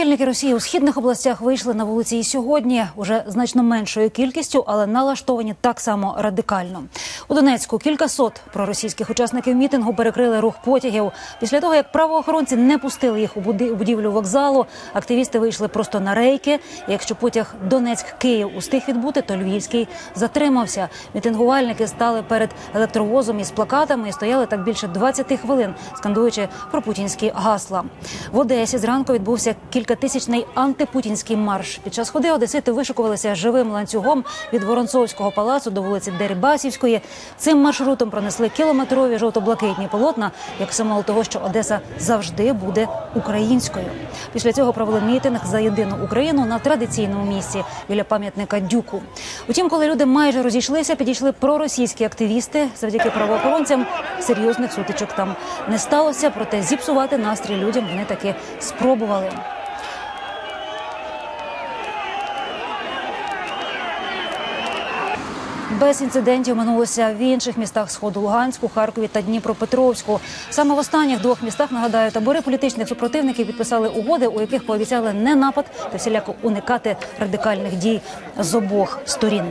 Прихильники Росії у східних областях вийшли на вулиці і сьогодні уже значно меншою кількістю, але налаштовані так само радикально. У Донецьку кількасот проросійських учасників мітингу перекрили рух потягів. Після того як правоохоронці не пустили їх у будівлю вокзалу, активісти вийшли просто на рейки. Якщо потяг Донецьк-Київ устиг відбути, то Львівський затримався. Мітингувальники стали перед електровозом із плакатами і стояли так більше 20 хвилин, скандуючи про путінські гасла. В Одесі зранку відбувся кількатисячний антипутінський марш. Під час ходи одесити вишикувалися живим ланцюгом від Воронцовського палацу до вулиці Дерибасівської. Цим маршрутом пронесли кілометрові жовто-блакитні полотна, як символ того, що Одеса завжди буде українською. Після цього провели мітинг за єдину Україну на традиційному місці біля пам'ятника Дюку. Утім, коли люди майже розійшлися, підійшли проросійські активісти. Завдяки правоохоронцям серйозних сутичок там не сталося. Проте зіпсувати настрій людям вони таки спробували. Без інцидентів минулося в інших містах сходу Луганську, Харкові та Дніпропетровську. Саме в останніх двох містах нагадаю, табори політичних супротивників підписали угоди, у яких пообіцяли не напад та всіляко уникати радикальних дій з обох сторін.